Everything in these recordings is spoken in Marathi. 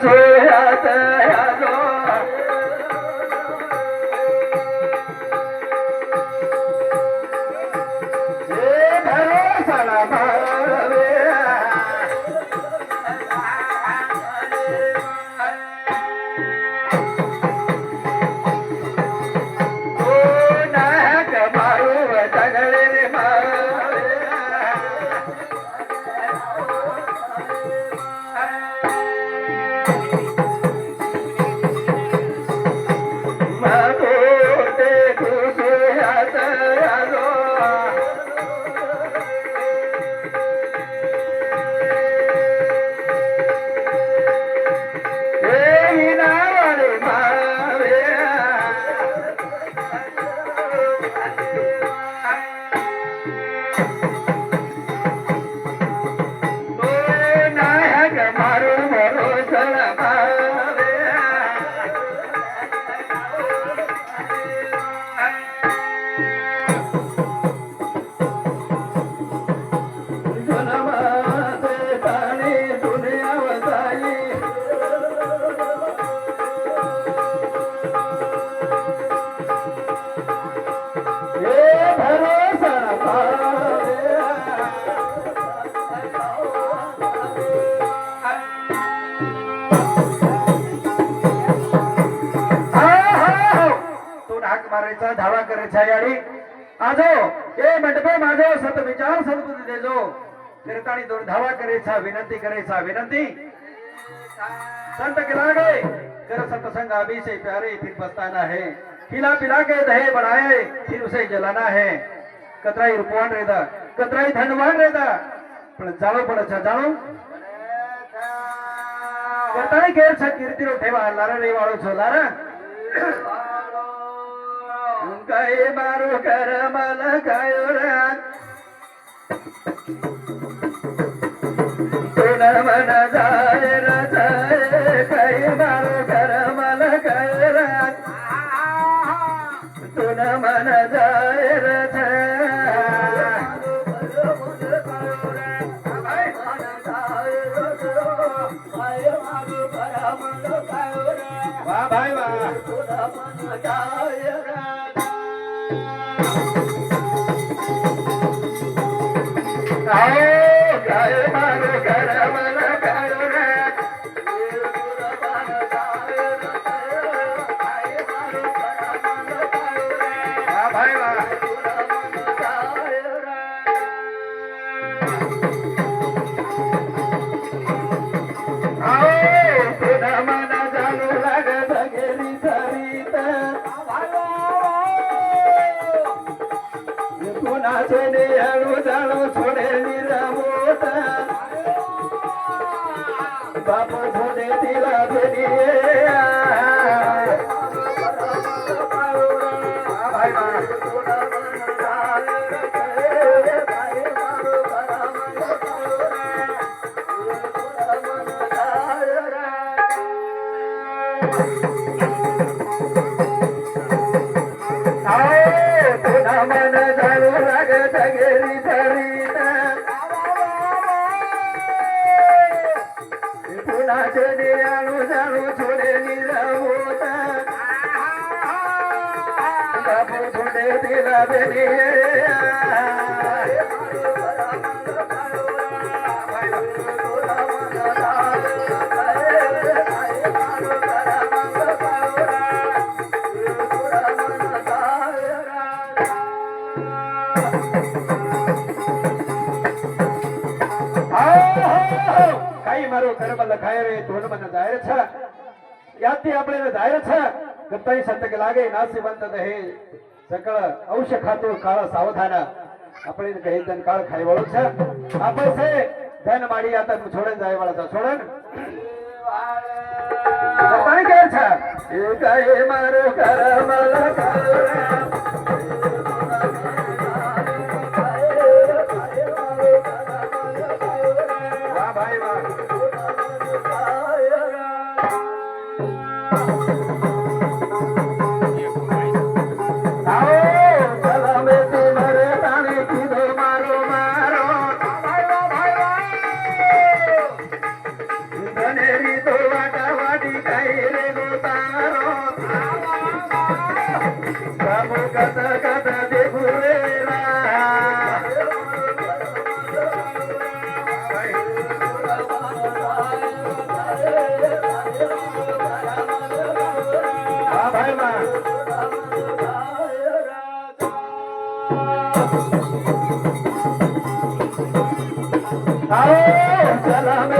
Thank. मागायचा धावा करायचा याडी आजो ए मंडपे माझो सत विचार सद्बुद्धी देजो. फिरतानी दोन धावा करायचा विनंती करायचा विनंती. संत किलागे कर सतसंग अभी से प्यारे फिर पछताना है. खिला पिला के दहे बनाए फिर उसे जलाना है. कतराई रुपवान रेदा कतराई धनवान रेदा पण जाणो पण जाणो करताना खेळ कीर्ती ठेवा लारा रे वाळो छो लारा. काही मारू कर मला काय तुला म्हणा है મારો કર્મ લખાય રે ધોનમાં દાયર છે યાદથી આપણે દાયર છે ગપ્તાની સંતક લાગે નાસી બંધ દહે के लागे नासिवंत दहे सकळ औष खातो काळ सावधान આપણે કહી ધન કાળ ખાઈ વાળો છે આપણે છે ધન માડી આતા છોડે જાય વાળા તો છોડન ગપ્પાઈ કે છે એ કાય મારો કરમ લખાય రామ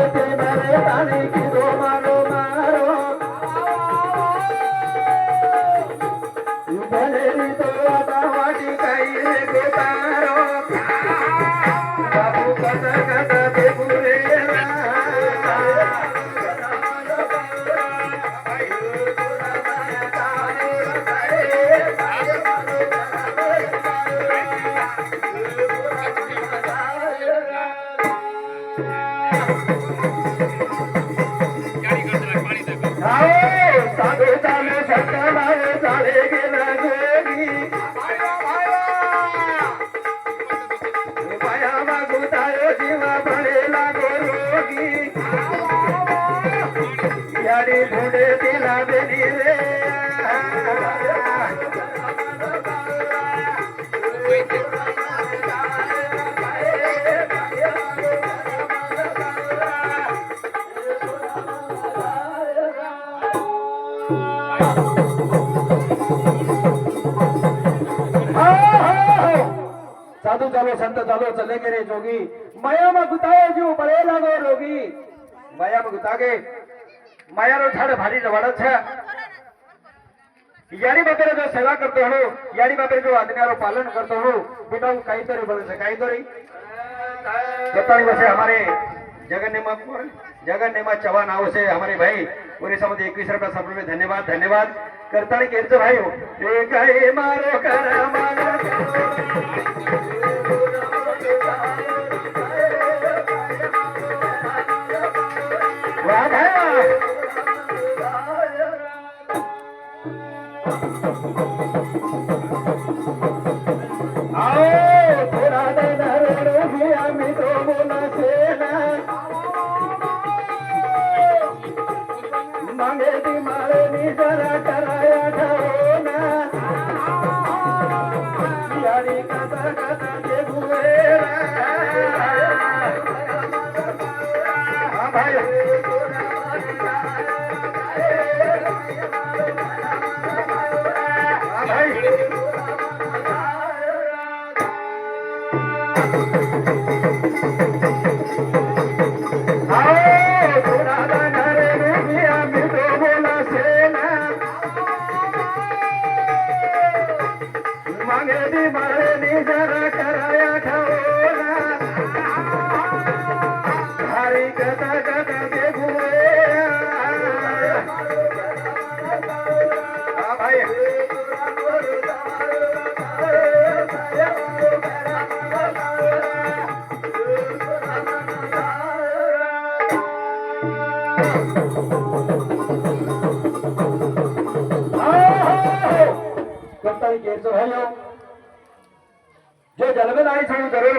लागे संत चालो चले करे जोगी. माया मगुताओ जीव बड़े लागो रोगी. माया मगुतागे माया रो झाड़ भारी जवाड़ा छे. यारी बापेरे जो सेवा करतो हो यारी बापेरे जो आज्ञा पालन करतो हो बेटा वो कई तरी बोले से कई तरी बतानी वैसे हमारे जगन्नेमा जगन्नेमा चौहान आओ से हमारे भाई. उड़ीसा मध्ये एकवीस रुपया सब में धन्यवाद धन्यवाद. करताना केरचं भाई हो. हे काय मारो करा मारो वा जरा करा.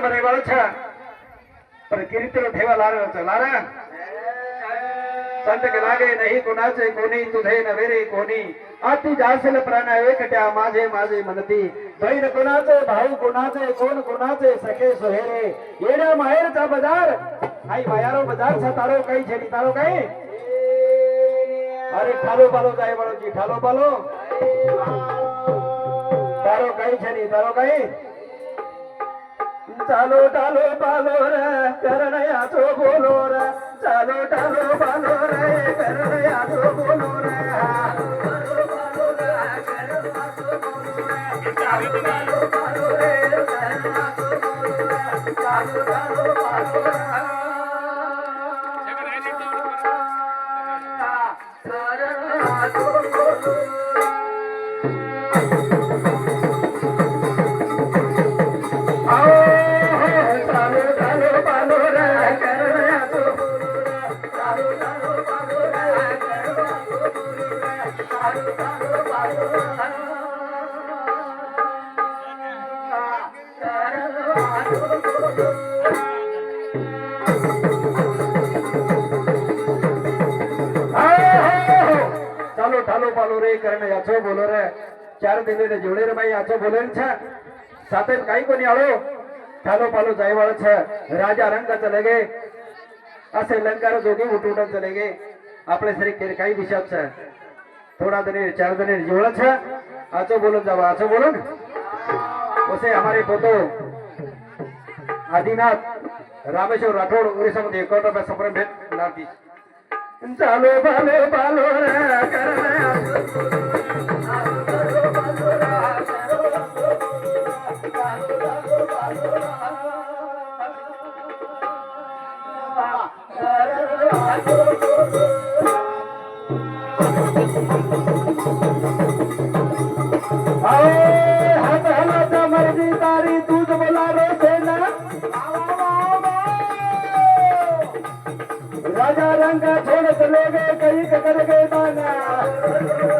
बने बाल छा पर ठेवा लार चा लार संत लागे नहीं कोना से तुझे न वेरे आती जासल प्राण आए कट्या माजे माजे मनती भाई न कोना से भाई कोना सोहेरे ये ना माहेर का बाजार भाई बाजारों बाजार से तारो कहीं छे तारो कहीं अरे ठालो बालो जाए बालो जी खालो बालो तारो कहीं छे नहीं तारो कहीं ચાલો ટાલો પાલો રે કરણયાચો બોલો રે ચાલો ટાલો પાલો રે કરણયાચો બોલો રે ચાલો ચાલો પાલો રે કરીને યાચો બોલો રે ચાર દિને જોડે રે ભાઈ યાચો બોલે છે સાથે કઈ કોની આળો ચાલો પાલો જાય છે રાજા રંગ ચલે ગે અસે લંકાર જોગી ઉઠ ઉઠન ચલે ગે આપણે શ્રી કઈ વિષય છે થોડા દને ચાર દને જોડે છે આચો બોલો જાવ આચો બોલો ને ઓસે અમારી પોતો આદિનાથ રામેશ્વર રાઠોડ ઓરિસ્સામાંથી એકોટ રૂપિયા સંપ્રમ ભેટ લાવતી ચાલો ભાલે બાલો રે કરને राजा रंगा छोड़ चले गए कहीं का कर गए दाना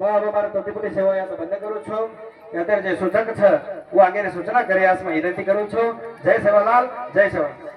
હવે મારે તોટીપુરી સેવા યા તો બંધ કરું છું. અત્યારે જે સૂચક છે, હું આગળ સૂચના કરી આસમાં કરું છું. જય સેવાલાલ, જય સેવા